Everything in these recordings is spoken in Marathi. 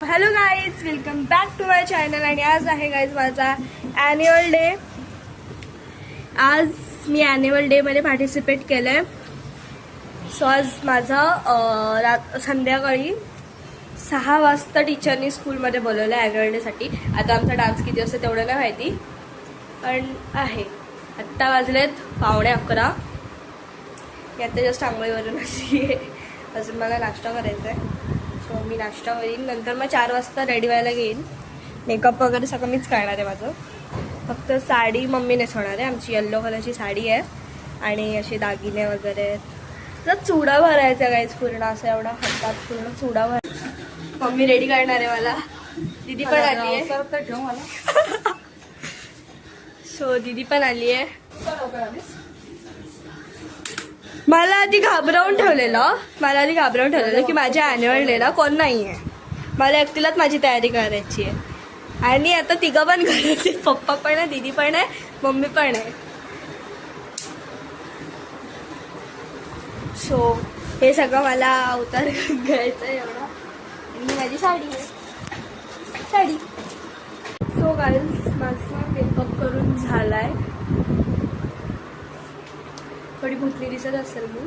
Hello guys welcome back to my channel आणि आज आहे गाईज माझा ॲन्युअल डे आज मी ॲन्युअल डेमध्ये पार्टिसिपेट केलं आहे सो आज माझं रा रात संध्याकाळी सहा वाजता टीचरनी स्कूलमध्ये बोलवलं आहे ॲन्युअल डेसाठी आता आमचा डान्स किती असतो तेवढं नाही माहिती. पण आहे. आत्ता वाजलेत पावणे अकरा. मी आत्ता जस्ट आंघोळीवरून अशी आहे. अजून मला नाश्ता करायचा आहे सो मी नाश्ता करीन नंतर मग चार वाजता रेडी व्हायला घेईन. मेकअप वगैरे सगळं मीच करणार आहे माझं. फक्त साडी मम्मी नेसवणार आहे. आमची येल्लो कलरची साडी आहे. आणि असे दागिने वगैरे आहेत. तर चुडा भरायचा गाईज पूर्ण असं एवढा हातात पूर्ण चुडा भर मम्मी रेडी करणार आहे मला. दीदी पण आली आहे. सो दीदी पण आली आहे. मला आधी घाबरवून ठेवलेलं. मला आधी घाबरवून ठेवलेलं की माझ्या ॲन्युअल डेला कोण नाही आहे मला एकटीलाच माझी तयारी करायची आहे. आणि आता तिघं पण करायची पप्पा पण आहे दीदी पण आहे मम्मी पण आहे. सो हे सगळं मला अवतार घ्यायचं आहे एवढा. आणि माझी साडी आहे. साडी. सो गाईज माझा मेकअप करून झाला आहे थोडी भुतली दिसत असेल मी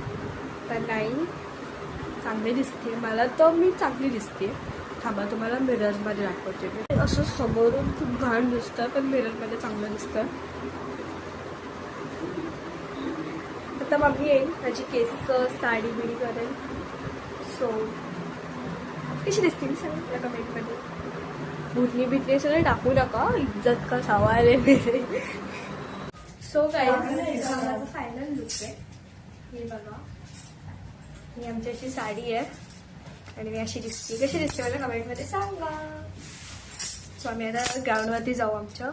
पण नाही. चांगली दिसते. मला तर मी चांगली दिसते. थांबा तुम्हाला मिररमध्ये दाखवते मी. असं समोरून खूप घाण दिसतं पण मिररमध्ये चांगलं दिसतं. आता मम्मी येईल. माझी केस साडी बिडी करेल. सो कशी दिसते मी सांगितलं त्या कमेंटमध्ये भुतली बितली सगळं टाकू नका. इज्जत का सावायला आहे सो काय फायनल लुक आहे. हे बघा. ही आमची अशी साडी आहे. आणि मी अशी दिसते. कशी दिसते मला कमेंटमध्ये सांगा. सो आम्ही आता ग्राउंडवरती जाऊ आमच्या.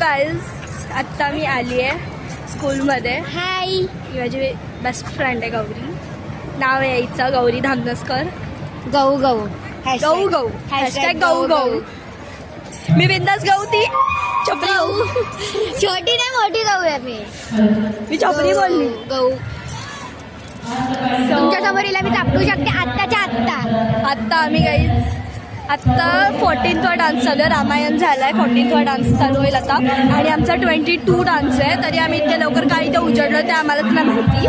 गाईज आत्ता मी आली आहे स्कूलमध्ये हाय ही माझी बेस्ट फ्रेंड आहे गौरी. नाव आहे यायचं गौरी धामनसकर. गहू गहू गौ गौ हॅशटॅग गौ गौ मी बिंदास गौ ती चपरी गौ छोटी नाही मोठी आहे मी. मी चपरी बोलली. गहू So, तुमच्यासमोर हिला मी चापटू शकते आत्ताच्या आत्ता. आत्ता आम्ही गाईज आत्ता फोर्टीनवा डान्स चालू आहे. रामायण झालाय. फोर्टीनवा डान्स चालू होईल आता. आणि आमचा ट्वेंटी टू डान्स आहे. तरी आम्ही इथे लवकर काही ते उजडलो ते आम्हालाच नाही माहिती.